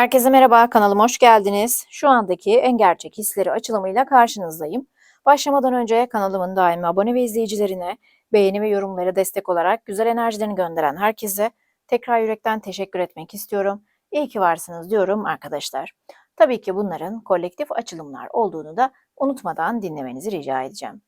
Herkese merhaba, kanalıma hoş geldiniz. Şu andaki en gerçek hisleri açılımıyla karşınızdayım. Başlamadan önce kanalımın daimi abone ve izleyicilerine beğeni ve yorumları destek olarak güzel enerjilerini gönderen herkese tekrar yürekten teşekkür etmek istiyorum. İyi ki varsınız diyorum arkadaşlar. Tabii ki bunların kolektif açılımlar olduğunu da unutmadan dinlemenizi rica edeceğim.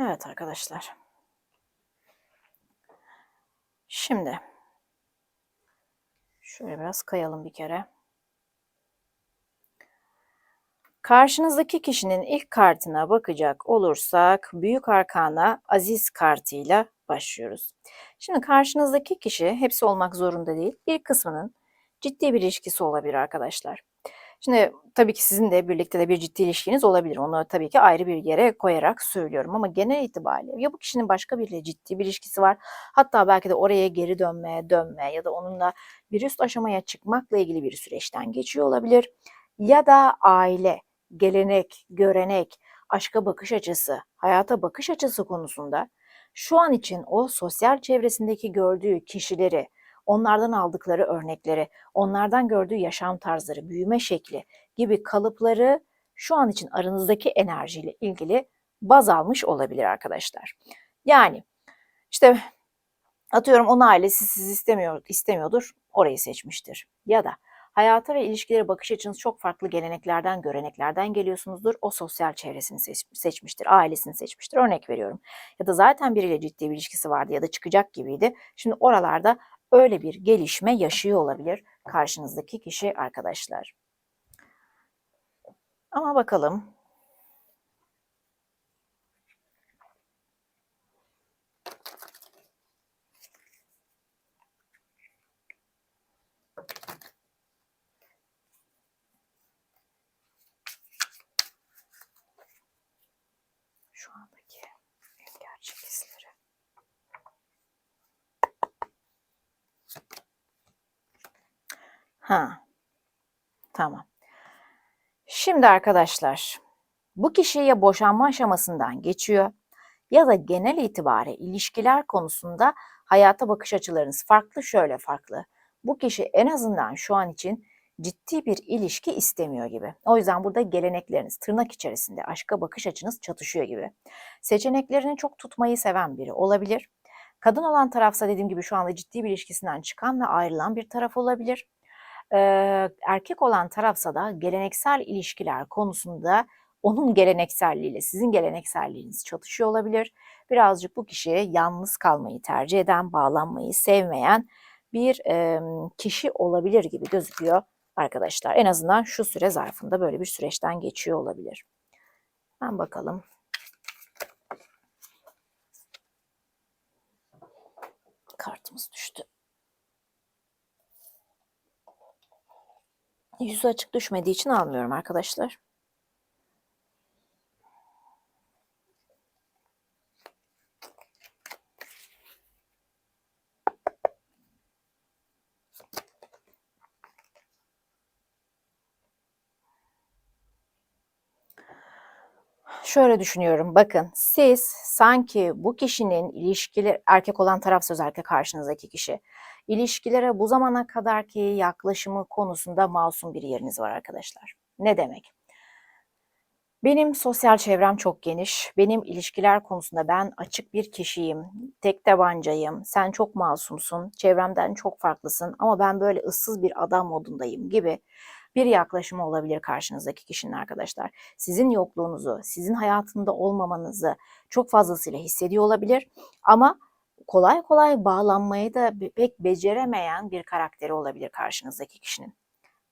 Evet arkadaşlar. Şimdi şöyle biraz kayalım bir kere. Karşınızdaki kişinin ilk kartına bakacak olursak Büyük Arkana Aziz kartıyla başlıyoruz. Şimdi karşınızdaki kişi hepsi olmak zorunda değil. Bir kısmının ciddi bir ilişkisi olabilir arkadaşlar. Şimdi tabii ki sizin de birlikte de bir ciddi ilişkiniz olabilir. Onu tabii ki ayrı bir yere koyarak söylüyorum ama genel itibariyle ya bu kişinin başka biriyle ciddi bir ilişkisi var. Hatta belki de oraya geri dönmeye, dönme ya da onunla bir üst aşamaya çıkmakla ilgili bir süreçten geçiyor olabilir. Ya da aile, gelenek, görenek, aşka bakış açısı, hayata bakış açısı konusunda şu an için o sosyal çevresindeki gördüğü kişileri, onlardan aldıkları örnekleri, onlardan gördüğü yaşam tarzları, büyüme şekli gibi kalıpları şu an için aranızdaki enerjiyle ilgili baz almış olabilir arkadaşlar. Yani işte atıyorum onun ailesi sizi istemiyor, istemiyordur, orayı seçmiştir. Ya da hayata ve ilişkilere bakış açınız çok farklı geleneklerden, göreneklerden geliyorsunuzdur. O sosyal çevresini seç, seçmiştir, ailesini seçmiştir. Örnek veriyorum. Ya da zaten biriyle ciddi bir ilişkisi vardı ya da çıkacak gibiydi. Şimdi oralarda öyle bir gelişme yaşıyor olabilir karşınızdaki kişi arkadaşlar. Ama bakalım. Şu andaki en gerçek hisleri. Ha. Tamam. Şimdi arkadaşlar, bu kişi ya boşanma aşamasından geçiyor ya da genel itibare ilişkiler konusunda hayata bakış açılarınız farklı şöyle farklı. Bu kişi en azından şu an için ciddi bir ilişki istemiyor gibi. O yüzden burada gelenekleriniz tırnak içerisinde aşka bakış açınız çatışıyor gibi. Seçeneklerini çok tutmayı seven biri olabilir. Kadın olan tarafsa dediğim gibi şu anda ciddi bir ilişkisinden çıkan ve ayrılan bir taraf olabilir. Ee, erkek olan tarafsa da geleneksel ilişkiler konusunda onun gelenekselliğiyle sizin gelenekselliğiniz çatışıyor olabilir. Birazcık bu kişi yalnız kalmayı tercih eden, bağlanmayı sevmeyen bir e, kişi olabilir gibi gözüküyor arkadaşlar. En azından şu süre zarfında böyle bir süreçten geçiyor olabilir. Ben bakalım. Kartımız düştü. Yüzü açık düşmediği için almıyorum arkadaşlar. Şöyle düşünüyorum. Bakın siz sanki bu kişinin ilişkileri erkek olan taraf söz özellikle karşınızdaki kişi ilişkilere bu zamana kadarki yaklaşımı konusunda masum bir yeriniz var arkadaşlar. Ne demek? Benim sosyal çevrem çok geniş. Benim ilişkiler konusunda ben açık bir kişiyim. Tek tabancayım. Sen çok masumsun. Çevremden çok farklısın ama ben böyle ıssız bir adam modundayım gibi bir yaklaşımı olabilir karşınızdaki kişinin arkadaşlar. Sizin yokluğunuzu, sizin hayatında olmamanızı çok fazlasıyla hissediyor olabilir ama kolay kolay bağlanmayı da pek beceremeyen bir karakteri olabilir karşınızdaki kişinin.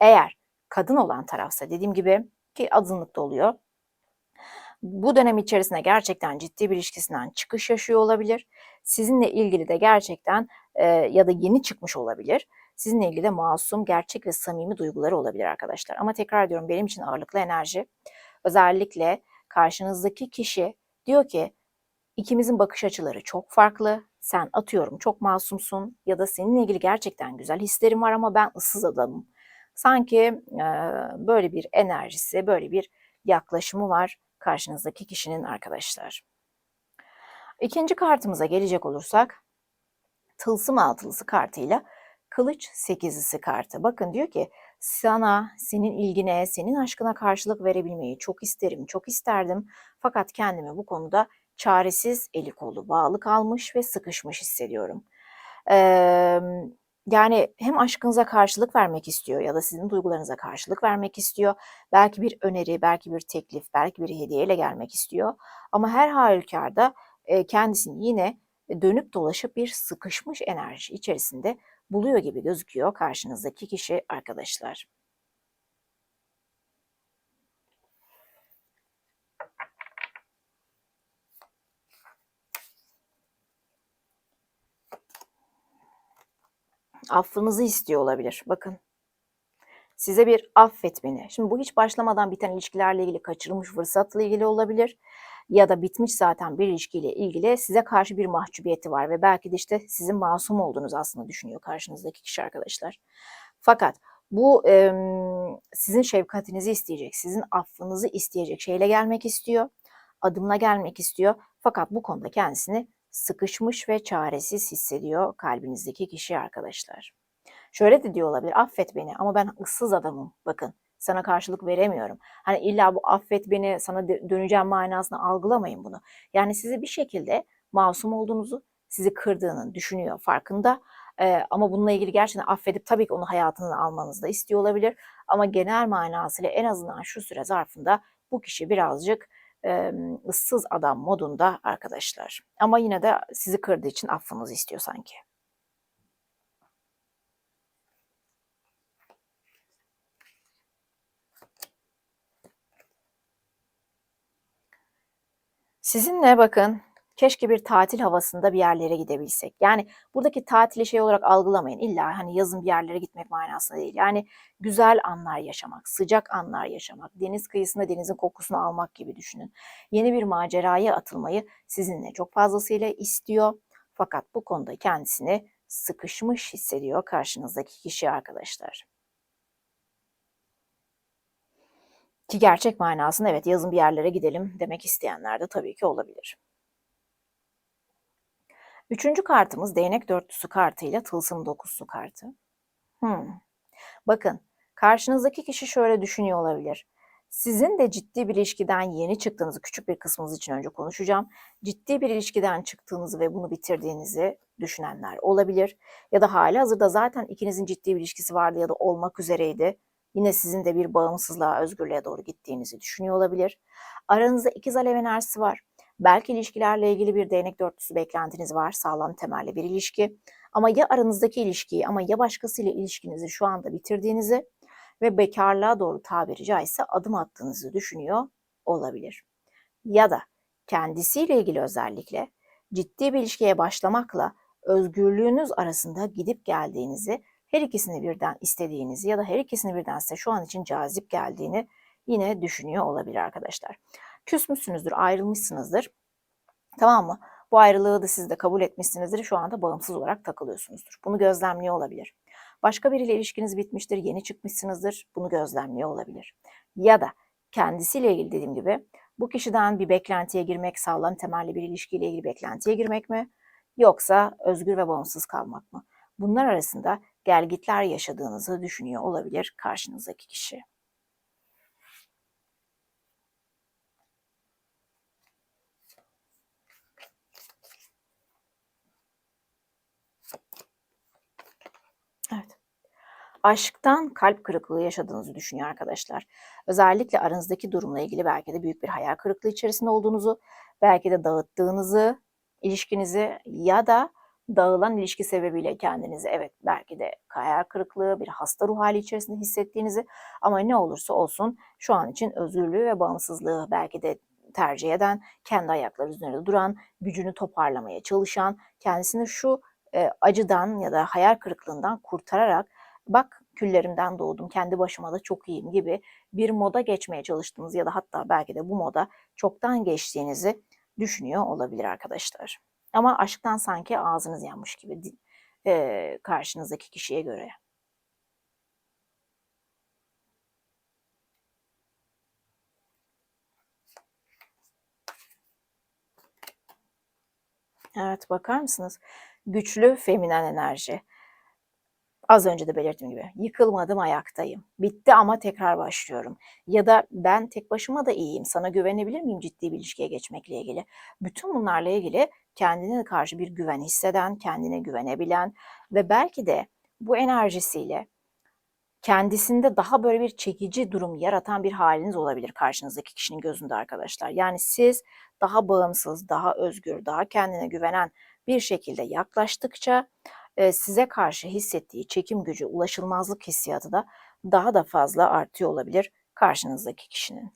Eğer kadın olan tarafsa dediğim gibi ki azınlıkta oluyor. Bu dönem içerisinde gerçekten ciddi bir ilişkisinden çıkış yaşıyor olabilir. Sizinle ilgili de gerçekten e, ya da yeni çıkmış olabilir sizinle ilgili de masum, gerçek ve samimi duyguları olabilir arkadaşlar. Ama tekrar ediyorum benim için ağırlıklı enerji özellikle karşınızdaki kişi diyor ki ikimizin bakış açıları çok farklı. Sen atıyorum çok masumsun ya da seninle ilgili gerçekten güzel hislerim var ama ben ıssız adamım. Sanki e, böyle bir enerjisi, böyle bir yaklaşımı var karşınızdaki kişinin arkadaşlar. İkinci kartımıza gelecek olursak tılsım altılısı kartıyla Kılıç sekizlisi kartı. Bakın diyor ki sana, senin ilgine, senin aşkına karşılık verebilmeyi çok isterim, çok isterdim. Fakat kendimi bu konuda çaresiz, eli kolu bağlı kalmış ve sıkışmış hissediyorum. Ee, yani hem aşkınıza karşılık vermek istiyor ya da sizin duygularınıza karşılık vermek istiyor. Belki bir öneri, belki bir teklif, belki bir hediyeyle gelmek istiyor. Ama her halükarda kendisini yine dönüp dolaşıp bir sıkışmış enerji içerisinde buluyor gibi gözüküyor karşınızdaki kişi arkadaşlar. Affınızı istiyor olabilir. Bakın. Size bir affet beni. Şimdi bu hiç başlamadan biten ilişkilerle ilgili kaçırılmış fırsatla ilgili olabilir ya da bitmiş zaten bir ilişkiyle ilgili size karşı bir mahcubiyeti var ve belki de işte sizin masum olduğunuz aslında düşünüyor karşınızdaki kişi arkadaşlar. Fakat bu e, sizin şefkatinizi isteyecek, sizin affınızı isteyecek şeyle gelmek istiyor, adımla gelmek istiyor. Fakat bu konuda kendisini sıkışmış ve çaresiz hissediyor kalbinizdeki kişi arkadaşlar. Şöyle de diyor olabilir, affet beni ama ben ıssız adamım bakın sana karşılık veremiyorum. Hani illa bu affet beni sana döneceğim manasını algılamayın bunu. Yani sizi bir şekilde masum olduğunuzu, sizi kırdığını düşünüyor farkında. Ee, ama bununla ilgili gerçekten affedip tabii ki onu hayatından almanızı da istiyor olabilir. Ama genel manasıyla en azından şu süre zarfında bu kişi birazcık e, ıssız adam modunda arkadaşlar. Ama yine de sizi kırdığı için affınızı istiyor sanki. Sizinle bakın keşke bir tatil havasında bir yerlere gidebilsek. Yani buradaki tatili şey olarak algılamayın. İlla hani yazın bir yerlere gitmek manasında değil. Yani güzel anlar yaşamak, sıcak anlar yaşamak, deniz kıyısında denizin kokusunu almak gibi düşünün. Yeni bir maceraya atılmayı sizinle çok fazlasıyla istiyor. Fakat bu konuda kendisini sıkışmış hissediyor karşınızdaki kişi arkadaşlar. Ki gerçek manasında evet yazın bir yerlere gidelim demek isteyenler de tabii ki olabilir. Üçüncü kartımız değnek dörtlüsü kartıyla tılsım dokuzusu kartı. Hmm. Bakın karşınızdaki kişi şöyle düşünüyor olabilir. Sizin de ciddi bir ilişkiden yeni çıktığınızı küçük bir kısmınız için önce konuşacağım. Ciddi bir ilişkiden çıktığınızı ve bunu bitirdiğinizi düşünenler olabilir. Ya da hali hazırda zaten ikinizin ciddi bir ilişkisi vardı ya da olmak üzereydi yine sizin de bir bağımsızlığa, özgürlüğe doğru gittiğinizi düşünüyor olabilir. Aranızda ikiz alev enerjisi var. Belki ilişkilerle ilgili bir değnek dörtlüsü beklentiniz var, sağlam temelli bir ilişki. Ama ya aranızdaki ilişkiyi ama ya başkasıyla ilişkinizi şu anda bitirdiğinizi ve bekarlığa doğru tabiri caizse adım attığınızı düşünüyor olabilir. Ya da kendisiyle ilgili özellikle ciddi bir ilişkiye başlamakla özgürlüğünüz arasında gidip geldiğinizi her ikisini birden istediğinizi ya da her ikisini birden size şu an için cazip geldiğini yine düşünüyor olabilir arkadaşlar. Küsmüşsünüzdür, ayrılmışsınızdır. Tamam mı? Bu ayrılığı da siz de kabul etmişsinizdir. Şu anda bağımsız olarak takılıyorsunuzdur. Bunu gözlemliyor olabilir. Başka biriyle ilişkiniz bitmiştir, yeni çıkmışsınızdır. Bunu gözlemliyor olabilir. Ya da kendisiyle ilgili dediğim gibi bu kişiden bir beklentiye girmek, sağlam temelli bir ilişkiyle ilgili beklentiye girmek mi? Yoksa özgür ve bağımsız kalmak mı? Bunlar arasında gelgitler yaşadığınızı düşünüyor olabilir karşınızdaki kişi. Evet. Aşktan kalp kırıklığı yaşadığınızı düşünüyor arkadaşlar. Özellikle aranızdaki durumla ilgili belki de büyük bir hayal kırıklığı içerisinde olduğunuzu, belki de dağıttığınızı, ilişkinizi ya da dağılan ilişki sebebiyle kendinizi evet belki de hayal kırıklığı, bir hasta ruh hali içerisinde hissettiğinizi ama ne olursa olsun şu an için özgürlüğü ve bağımsızlığı belki de tercih eden, kendi ayakları üzerinde duran, gücünü toparlamaya çalışan, kendisini şu e, acıdan ya da hayal kırıklığından kurtararak bak küllerimden doğdum, kendi başıma da çok iyiyim gibi bir moda geçmeye çalıştığınız ya da hatta belki de bu moda çoktan geçtiğinizi düşünüyor olabilir arkadaşlar. Ama aşktan sanki ağzınız yanmış gibi e, karşınızdaki kişiye göre. Evet bakar mısınız? Güçlü feminen enerji. Az önce de belirttiğim gibi yıkılmadım ayaktayım. Bitti ama tekrar başlıyorum. Ya da ben tek başıma da iyiyim. Sana güvenebilir miyim ciddi bir ilişkiye geçmekle ilgili? Bütün bunlarla ilgili kendine karşı bir güven hisseden, kendine güvenebilen ve belki de bu enerjisiyle kendisinde daha böyle bir çekici durum yaratan bir haliniz olabilir karşınızdaki kişinin gözünde arkadaşlar. Yani siz daha bağımsız, daha özgür, daha kendine güvenen bir şekilde yaklaştıkça size karşı hissettiği çekim gücü, ulaşılmazlık hissiyatı da daha da fazla artıyor olabilir karşınızdaki kişinin.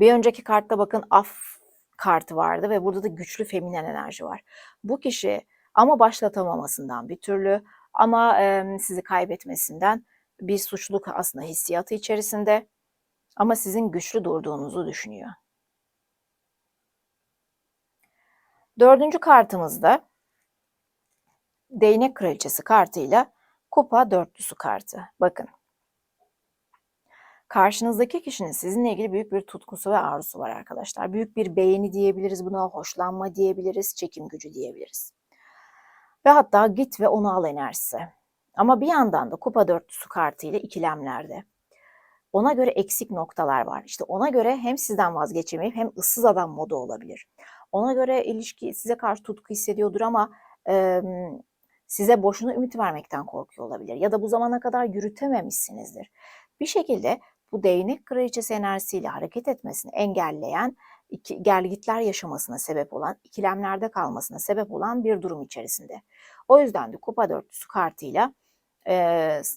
Bir önceki kartta bakın af kartı vardı ve burada da güçlü feminen enerji var. Bu kişi ama başlatamamasından bir türlü ama e, sizi kaybetmesinden bir suçluluk aslında hissiyatı içerisinde ama sizin güçlü durduğunuzu düşünüyor. Dördüncü kartımızda değnek kraliçesi kartıyla kupa dörtlüsü kartı. Bakın. Karşınızdaki kişinin sizinle ilgili büyük bir tutkusu ve arzusu var arkadaşlar. Büyük bir beğeni diyebiliriz buna, hoşlanma diyebiliriz, çekim gücü diyebiliriz. Ve hatta git ve onu al enerjisi. Ama bir yandan da kupa dörtlüsü kartıyla ikilemlerde. Ona göre eksik noktalar var. İşte ona göre hem sizden vazgeçemeyip hem ıssız adam modu olabilir. Ona göre ilişki size karşı tutku hissediyordur ama e, size boşuna ümit vermekten korkuyor olabilir. Ya da bu zamana kadar yürütememişsinizdir. Bir şekilde bu değnek kraliçesi enerjisiyle hareket etmesini engelleyen, iki, gergitler yaşamasına sebep olan, ikilemlerde kalmasına sebep olan bir durum içerisinde. O yüzden de kupa dörtlüsü kartıyla e,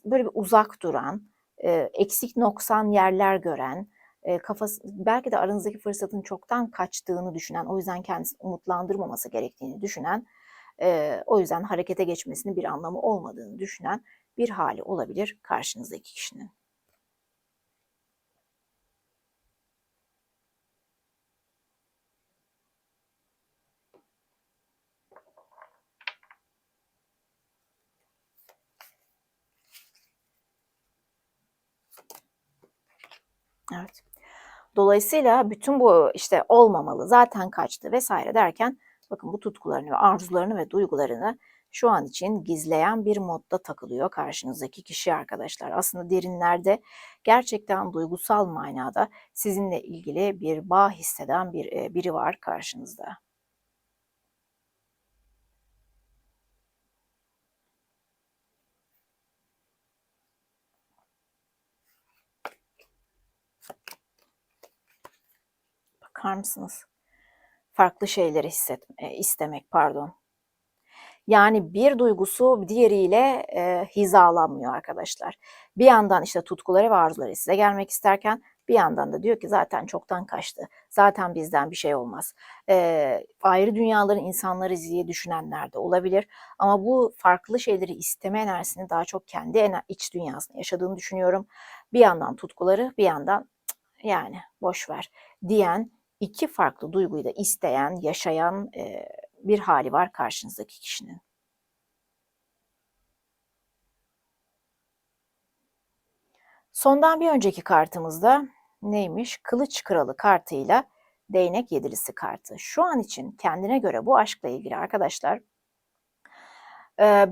böyle bir uzak duran, e, eksik noksan yerler gören, e, kafası belki de aranızdaki fırsatın çoktan kaçtığını düşünen, o yüzden kendisini umutlandırmaması gerektiğini düşünen, e, o yüzden harekete geçmesinin bir anlamı olmadığını düşünen bir hali olabilir karşınızdaki kişinin. Evet. Dolayısıyla bütün bu işte olmamalı, zaten kaçtı vesaire derken bakın bu tutkularını ve arzularını ve duygularını şu an için gizleyen bir modda takılıyor karşınızdaki kişi arkadaşlar. Aslında derinlerde gerçekten duygusal manada sizinle ilgili bir bağ hisseden bir e, biri var karşınızda. Bakar mısınız? Farklı şeyleri hisset, e, istemek pardon. Yani bir duygusu diğeriyle e, hizalanmıyor arkadaşlar. Bir yandan işte tutkuları ve arzuları size gelmek isterken bir yandan da diyor ki zaten çoktan kaçtı. Zaten bizden bir şey olmaz. E, ayrı dünyaların insanları diye düşünenler de olabilir. Ama bu farklı şeyleri isteme enerjisini daha çok kendi iç dünyasında yaşadığını düşünüyorum. Bir yandan tutkuları bir yandan yani boş ver diyen iki farklı duyguyu da isteyen, yaşayan e, bir hali var karşınızdaki kişinin. Sondan bir önceki kartımızda neymiş? Kılıç Kralı kartıyla Değnek Yedilisi kartı. Şu an için kendine göre bu aşkla ilgili arkadaşlar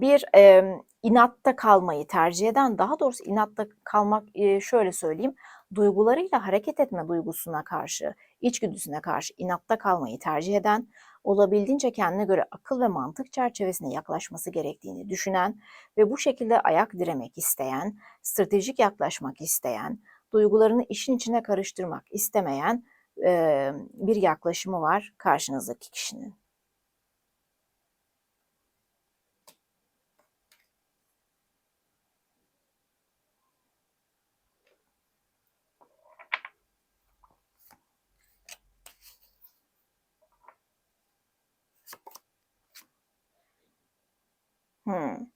bir inatta kalmayı tercih eden, daha doğrusu inatta kalmak şöyle söyleyeyim, duygularıyla hareket etme duygusuna karşı, içgüdüsüne karşı inatta kalmayı tercih eden, olabildiğince kendine göre akıl ve mantık çerçevesine yaklaşması gerektiğini düşünen ve bu şekilde ayak diremek isteyen, stratejik yaklaşmak isteyen, duygularını işin içine karıştırmak istemeyen bir yaklaşımı var karşınızdaki kişinin. Hımm.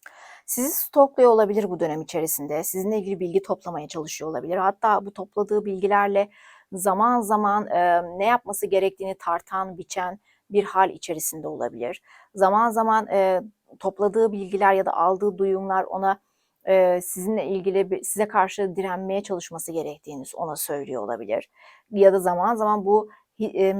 Sizi stokluyor olabilir bu dönem içerisinde. Sizinle ilgili bilgi toplamaya çalışıyor olabilir. Hatta bu topladığı bilgilerle zaman zaman, eee, ne yapması gerektiğini tartan, biçen bir hal içerisinde olabilir. Zaman zaman, eee, topladığı bilgiler ya da aldığı duyumlar ona, eee, sizinle ilgili size karşı direnmeye çalışması gerektiğini ona söylüyor olabilir. Ya da zaman zaman bu hi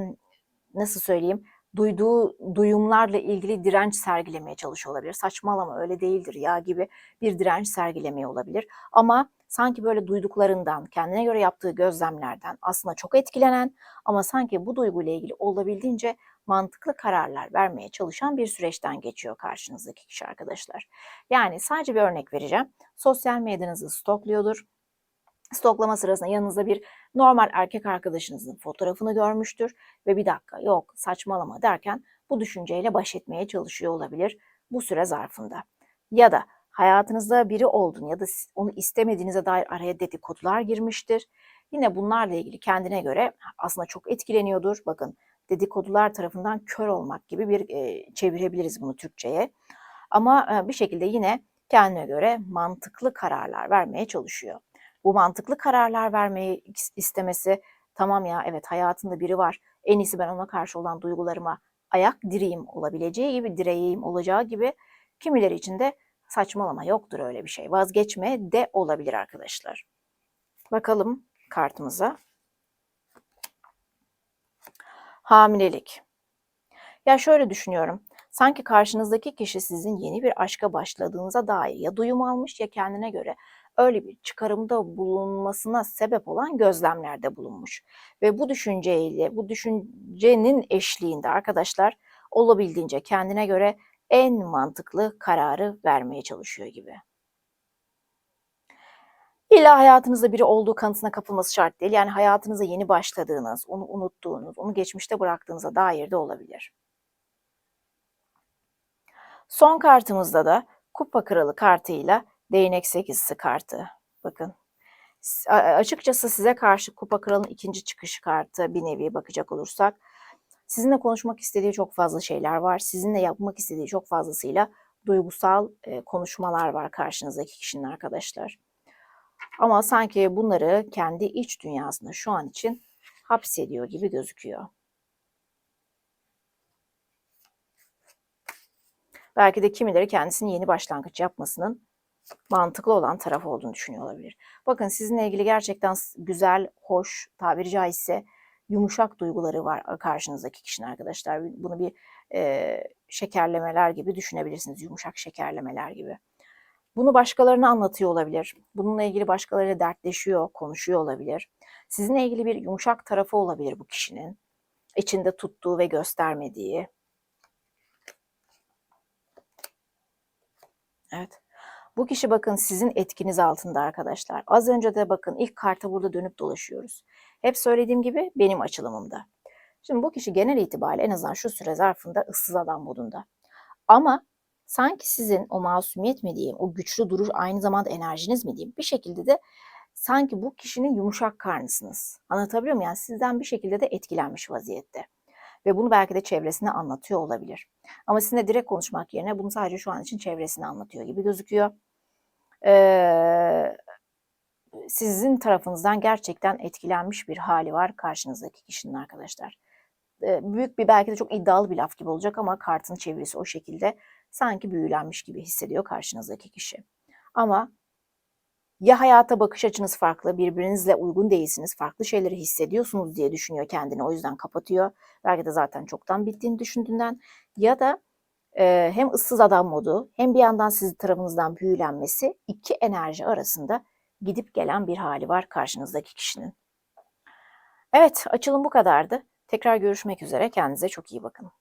nasıl söyleyeyim, duyduğu duyumlarla ilgili direnç sergilemeye çalışıyor olabilir. Saçmalama öyle değildir ya gibi bir direnç sergilemeye olabilir. Ama sanki böyle duyduklarından, kendine göre yaptığı gözlemlerden aslında çok etkilenen ama sanki bu duyguyla ilgili olabildiğince mantıklı kararlar vermeye çalışan bir süreçten geçiyor karşınızdaki kişi arkadaşlar. Yani sadece bir örnek vereceğim. Sosyal medyanızı stokluyordur stoklama sırasında yanınızda bir normal erkek arkadaşınızın fotoğrafını görmüştür ve bir dakika yok saçmalama derken bu düşünceyle baş etmeye çalışıyor olabilir bu süre zarfında. Ya da hayatınızda biri olduğunu ya da onu istemediğinize dair araya dedikodular girmiştir. Yine bunlarla ilgili kendine göre aslında çok etkileniyordur. Bakın dedikodular tarafından kör olmak gibi bir e, çevirebiliriz bunu Türkçe'ye. Ama e, bir şekilde yine kendine göre mantıklı kararlar vermeye çalışıyor bu mantıklı kararlar vermeyi istemesi tamam ya evet hayatında biri var en iyisi ben ona karşı olan duygularıma ayak direyim olabileceği gibi direğim olacağı gibi kimileri için de saçmalama yoktur öyle bir şey vazgeçme de olabilir arkadaşlar. Bakalım kartımıza. Hamilelik. Ya şöyle düşünüyorum. Sanki karşınızdaki kişi sizin yeni bir aşka başladığınıza dair ya duyum almış ya kendine göre öyle bir çıkarımda bulunmasına sebep olan gözlemlerde bulunmuş. Ve bu düşünceyle, bu düşüncenin eşliğinde arkadaşlar olabildiğince kendine göre en mantıklı kararı vermeye çalışıyor gibi. İlla hayatınızda biri olduğu kanısına kapılması şart değil. Yani hayatınıza yeni başladığınız, onu unuttuğunuz, onu geçmişte bıraktığınıza dair de olabilir. Son kartımızda da Kupa Kralı kartıyla Değnek sekizisi kartı. Bakın. Açıkçası size karşı Kupa Kralı'nın ikinci çıkış kartı bir nevi bakacak olursak. Sizinle konuşmak istediği çok fazla şeyler var. Sizinle yapmak istediği çok fazlasıyla duygusal e, konuşmalar var karşınızdaki kişinin arkadaşlar. Ama sanki bunları kendi iç dünyasında şu an için hapsediyor gibi gözüküyor. Belki de kimileri kendisini yeni başlangıç yapmasının mantıklı olan taraf olduğunu düşünüyor olabilir. Bakın sizinle ilgili gerçekten güzel, hoş, tabiri caizse yumuşak duyguları var karşınızdaki kişinin arkadaşlar. Bunu bir e, şekerlemeler gibi düşünebilirsiniz. Yumuşak şekerlemeler gibi. Bunu başkalarına anlatıyor olabilir. Bununla ilgili başkalarıyla dertleşiyor, konuşuyor olabilir. Sizinle ilgili bir yumuşak tarafı olabilir bu kişinin. İçinde tuttuğu ve göstermediği. Evet. Bu kişi bakın sizin etkiniz altında arkadaşlar. Az önce de bakın ilk karta burada dönüp dolaşıyoruz. Hep söylediğim gibi benim açılımımda. Şimdi bu kişi genel itibariyle en azından şu süre zarfında ıssız adam modunda. Ama sanki sizin o masumiyet mi diyeyim, o güçlü duruş aynı zamanda enerjiniz mi diyeyim, bir şekilde de sanki bu kişinin yumuşak karnısınız. Anlatabiliyor muyum? Yani sizden bir şekilde de etkilenmiş vaziyette. Ve bunu belki de çevresine anlatıyor olabilir. Ama sizinle direkt konuşmak yerine bunu sadece şu an için çevresine anlatıyor gibi gözüküyor. Ee, sizin tarafınızdan gerçekten etkilenmiş bir hali var karşınızdaki kişinin arkadaşlar. Ee, büyük bir belki de çok iddialı bir laf gibi olacak ama kartın çevirisi o şekilde sanki büyülenmiş gibi hissediyor karşınızdaki kişi. Ama ya hayata bakış açınız farklı, birbirinizle uygun değilsiniz, farklı şeyleri hissediyorsunuz diye düşünüyor kendini, o yüzden kapatıyor. Belki de zaten çoktan bittiğini düşündüğünden ya da e, hem ıssız adam modu hem bir yandan sizin tarafınızdan büyülenmesi iki enerji arasında gidip gelen bir hali var karşınızdaki kişinin. Evet, açılım bu kadardı. Tekrar görüşmek üzere. Kendinize çok iyi bakın.